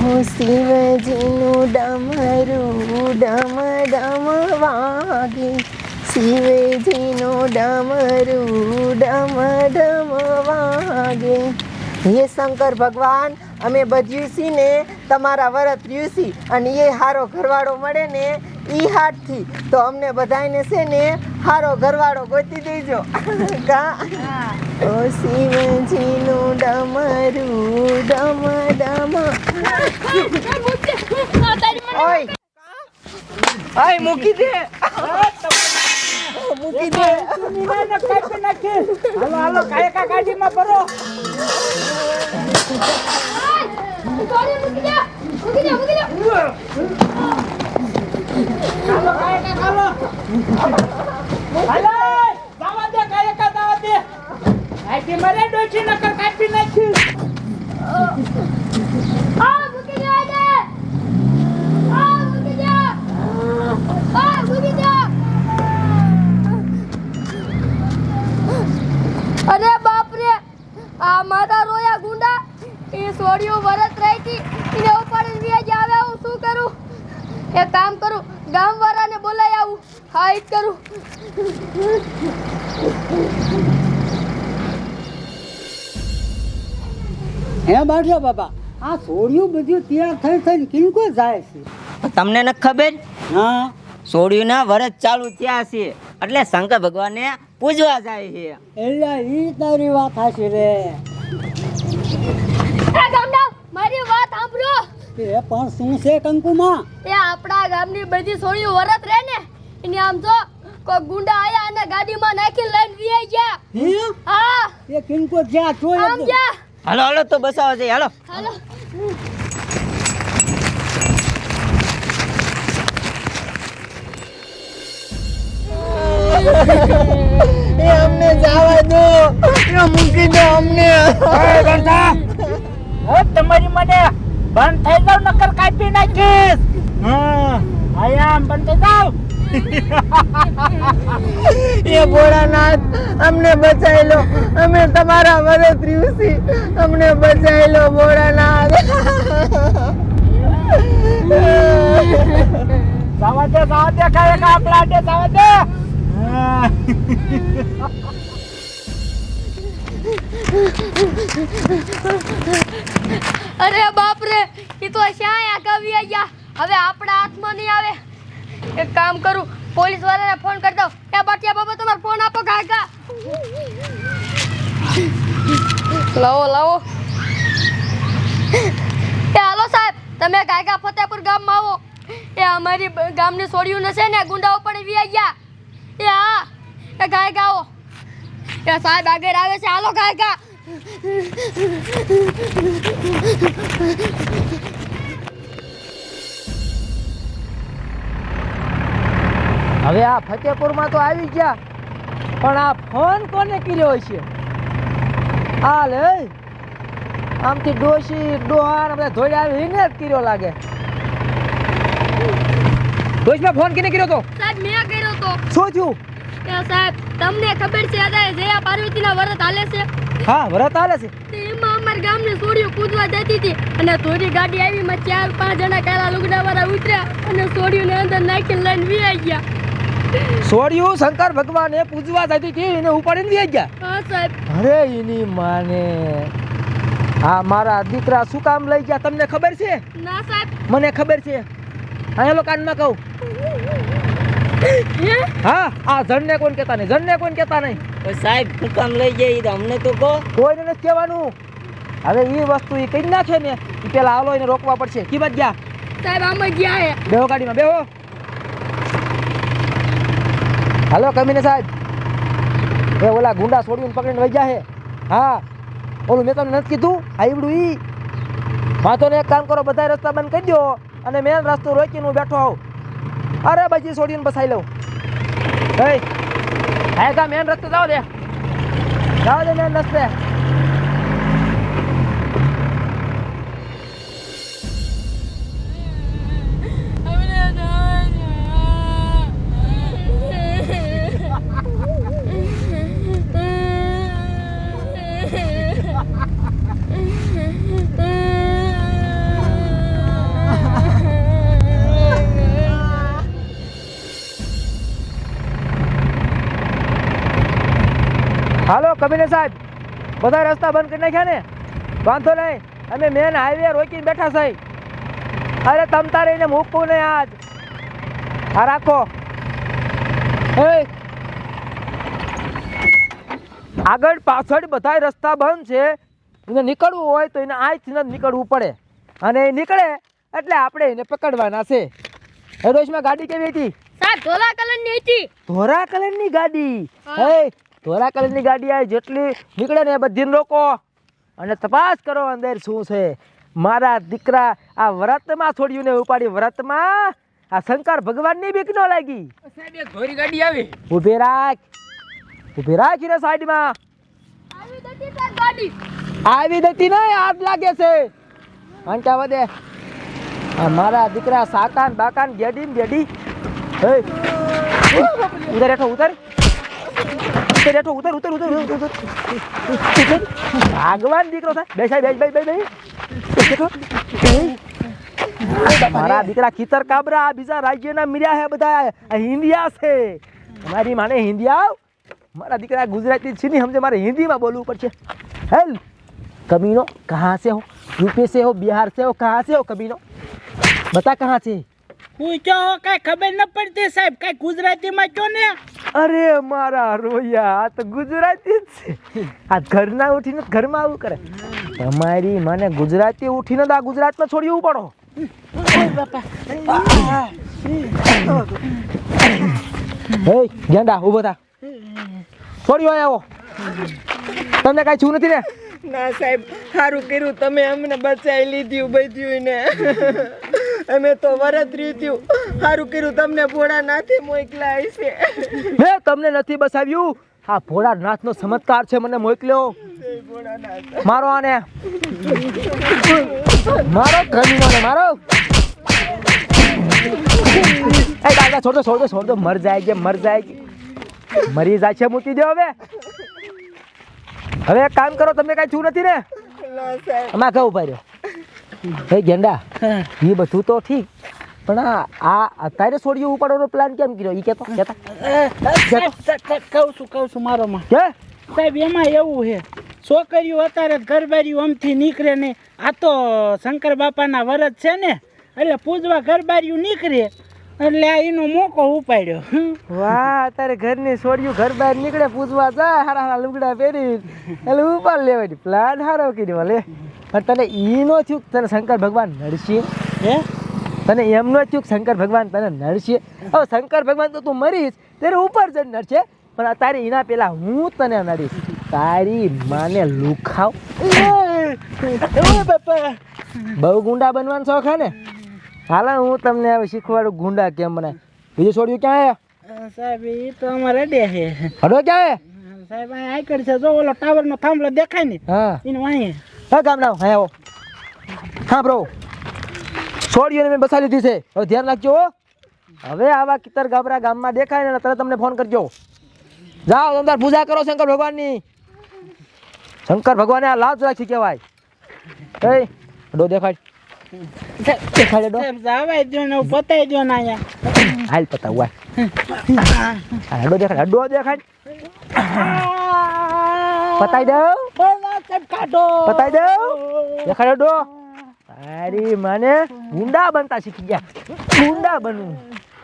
હો શિવજીનું ડમરું ડમ ડમ વાગે. શિવજીનું ડમરું ડમ ડમ વાગે. હે શંકર ભગવાન અમે બધ્યું છી ને તમારા વરત રહ્યું અને એ હારો ઘરવાળો મળે ને ઈ હાથથી તો અમને બધાયને છે ને હારો ઘરવાળો ગોતી દેજો. કા? ઓ શિવજીનું ડમરું ડમ ડમ ઓય. ઓય, મૂકી દે. મૂકી દે. હાલો હાલો, કાયકા ગાડીમાં ભરો હાલો, કાયકા, હાલો. હાલો જવા દે, કાયકા જવા દે. આથી મરે ડોચી નકર કાપી નાખી. એ સોડિયો વરત રહી હતી એને ઉપાડીને વ્યાજ આવે હું શું કરું? એક કામ કરું ગામ વાળાને બોલાવી આવું હાઈટ કરું. હે બાટલા બાબા આ સોડિયું બધું તૈયાર થઈ થઈને કિલકો જાય છે? તમને ન ખબર? હા. સોડિયુંના વરસ ચાલુ થયા છે એટલે શંકર ભગવાનને પૂજવા જાય છે. એટલે એ તારી વાત હાચી રે. એ ગામડા મારી વાત સાંભળો. એ પણ શું છે કંકુમાં? એ આપણા ગામની બધી સોડિયો વરત રહે ને એને આમ જો કોઈ ગુંડા આયા અને ગાડીમાં નાખી લઈને વ્યાઈ ગયા. હે? હા. એ કિંકો જ્યાં જોઈ આમ ગયા હાલો હાલો તો બસાવો છે હાલો. હાલો. એ અમને જવા દો. એ મૂકી દો અમને. તમારી મને બંધ થઈ જાવ નકર કાપી નાખીશ. હા. આયા બંધ થઈ જાવ. એ ભોળાનાથ અમને બચાવી લો અમે તમારા મદદ દિવસી અમને બચાવી લો ભોળાનાથ સાવાદે સાવાદે કાય કા આપલા દે જવા દે. હા. અરે બાપ રે એ તો શ્યાય આગળ ગયા હવે આપણા હાથમાં નહીં આવે. એક કામ કરું પોલીસ વાળાને ફોન કરી દઉં. એ બાટિયા બાબા તમારો ફોન આપો કાકા. લાવો લાવો. એ હાલો સાહેબ, તમે કાકા ફતેપુર ગામમાં આવો. એ અમારી ગામની છોડ્યું છે ને ગુંડાઓ પણ વી ગયા. હા એ આવો. એ સાહેબ આગળ આવે છે. હાલો કાયકા હવે આ ફતેપુરમાં તો આવી ગયા, પણ આ ફોન કોને કર્યો છે હાલ આમથી ડોશી, ડોહાણ, બધા ધોઈ આવી ને જ કર્યો લાગે. ડોશમાં ફોન કેને કર્યો તો? સાહેબ મેં કર્યો તો. શું થયું? એ સાહેબ તમને ખબર છે અત્યારે જયા પાર્વતીના વ્રત હાલે છે? હા વ્રત હાલે છે. એમાં ગામ ગામની સોડીઓ કૂદવા જતી હતી અને થોડી ગાડી આવી માં ચાર પાંચ જણા કાળા લુગડા વાળા ઉતર્યા અને સોડીઓને અંદર નાખીને લઈને આવી ગયા. સોડિયું શંકર ભગવાને પૂજવા જતી હતી એને ઉપાડીને લઈ ગયા? અરે એની માને. હા મારા દીકરા શું કામ લઈ ગયા તમને ખબર છે? ના સાહેબ. મને ખબર છે. હા હેલો કાનમાં કહું. હે? આ જણને કોણ કહેતા નહીં જણને કોણ કહેતા નહીં. સાહેબ શું કામ લઈ જાય તો અમને તો કહો. કોઈને નથી કહેવાનું. હવે એ વસ્તુ એ કહી નાખે ને એ પેલા હાલો એને રોકવા પડશે. કી બાદ ગયા? સાહેબ આમાં ગયા બેહો ગાડીમાં બેહો. હાલો કમીને સાહેબ. એ ઓલા ગુંડા છોડીને પકડીને વહી હે. હા ઓલું મેં તમને નથી કીધું આવડું ઈ. વાંધો ને એક કામ કરો બધા રસ્તા બંધ કરી દો અને મેન રસ્તો રોકીને હું બેઠો આવું અરે બજી છોડીને બસાઈ લઉં. હે? હા મેન રસ્તે જાઓ દે? જાઓ દે મેન રસ્તે. કબીર સાહેબ. બધા રસ્તા બંધ કરી નાખ્યા ને? વાંધો નહીં. અમે મેન હાઈવે રોકીને બેઠા સાહેબ. અરે તમ તારે એને મૂકવું નહીં આજ. આ રાખો. આગળ પાછળ બધાય રસ્તા બંધ છે. એને નીકળવું હોય તો એને આજથી જ નીકળવું પડે. અને એ નીકળે એટલે આપણે એને પકડવાના છે. એ રોજમાં ગાડી કેવી હતી? સાહેબ ધોલા કલરની હતી. ધોરા કલરની ગાડી. હા. ધોરા કલરની ગાડી આવી જેટલી નીકળે ને એ બધીને રોકો. અને તપાસ કરો અંદર શું છે. મારા દીકરા આ વ્રતમાં છોડ્યું ને ઉપાડી વ્રતમાં આ શંકર ભગવાનની બીક ન લાગી. સાહેબ એક ધોરી ગાડી આવી. ઊભી રાખ. ઊભી રાખ ને સાઈડમાં. આવી ગાડી. દતી નહીં આગ લાગે છે. અંટા વધે. આ મારા દીકરા સાકાન બાકાન ગેડી ને ગેડી હે. ઉધર હેઠો ઉધર ઉધર હેઠો ઉધર ઉધર ઉધર ઉધર ઉધર ઉધર. ભગવાન દીકરો થાય બેસાય બેસ બેસ બેસ બેસ હેઠો. મારા દીકરા ખીતર કાબરા આ બીજા રાજ્યના મીડિયા હે બધા આ હિન્દિયા છે મારી માને હિન્દિયા મારા દીકરા ગુજરાતી છે નહીં સમજે મારે હિન્દીમાં બોલવું પડશે હેલ कमीनो कहाँ से हो यूपी से हो बिहार से हो कहाँ से हो कमीनो बता कहाँ से હું ક્યાં હો કાંઈ ખબર ન પડતી સાહેબ કાંઈ ગુજરાતીમાં કયો ને અરે મારા રોયા આ તો ગુજરાતી જ છે. આ ઘરના ઉઠીને ઘરમાં આવું કરે. તમારી મને ગુજરાતી ઉઠીને તો આ ગુજરાતમાં છોડ્યું પડો. હે ગેંડા ઊભો થા. છોડ્યો આવો. તમને કાંઈ છું નથી ને? ના સાહેબ સારું કર્યું. તમે અમને બચાવી લીધું બધું ને. અમે તો વરત રીત્યું સારું કર્યું તમને ભોળા નાથી મોકલા છે. મેં તમને નથી બસાવ્યું. આ ભોળાનાથનો ચમત્કાર છે મને મોકલ્યો. મારો આને. મારો ગમીનો મારો. એ દાદા છોડ દો છોડ દો છોડ દો મર જાય છે મર જાય કે મરી જાય છે મૂકી દો હવે. હવે એક કામ કરો તમને કાંઈ છું નથી ને? સાહેબ. કહું ઊભા રહ્યો હે ગેંડા એ બધું તો ઠીક પણ આ અત્યારે છોડ્યું ઉપાડવાનો પ્લાન કેમ કર્યો? એ કેતો કેતા. કહું છું કહું છું મારો માં. કે સાહેબ એમાં એવું છે છોકરીઓ અત્યારે ઘરબારીઓ આમથી નીકળે ને આ તો શંકર બાપાના વરદ છે ને એટલે પૂજવા ઘરબારીઓ નીકળે એટલે આ એનો મોકો ઉપાડ્યો. વાહ અત્યારે ઘરની છોડ્યું ઘર બહાર નીકળે પૂજવા જાય હારા હારા લુગડા પહેરી એટલે ઉપાડ લેવાની. પ્લાન હારો કર્યો લે. પણ તને ઈનો નો થયું તને શંકર ભગવાન નડશે હે તને એમનો થયું શંકર ભગવાન તને નડશે હવે શંકર ભગવાન તો તું મરીશ ત્યારે ઉપર જ નડશે પણ તારી એના પેલા હું તને નડીશ તારી માને લુખાવ બહુ ગુંડા બનવાનો શોખ હે ને હાલો હું તમને હવે શીખવાડું ગુંડા કેમ બનાય બીજું છોડ્યું ક્યાં આવ્યા સાહેબ એ તો અમારે ડે છે હડો ક્યાં સાહેબ આઈ કરી છે જો ઓલો ટાવરનો થાંભલો દેખાય ને હા એને વાંહે હા ગામડા હા આવો. હા બ્રો છોડીઓને મેં બસા લીધી છે. હવે ધ્યાન રાખજો હવે આવા કિતર ગાબરા ગામમાં દેખાય ને તરત તમને ફોન કરજો. જાઓ તમદાર પૂજા કરો શંકર ભગવાનની. શંકર ભગવાને આ લાજ રાખી કહેવાય. એ ડો દેખાડ દેખાડે ડો. જાવાય જો ને પતાઈ જો ના અહીંયા. હાલ પતા વાય ડો દેખાડ ડો દેખાડ પતાઈ દઉં. બોલો સાહેબ કાઢો પતાઈ દઉં દેખાડો ડો તારી માને ગુંડા બનતા શીખી ગયા ગુંડા બનવું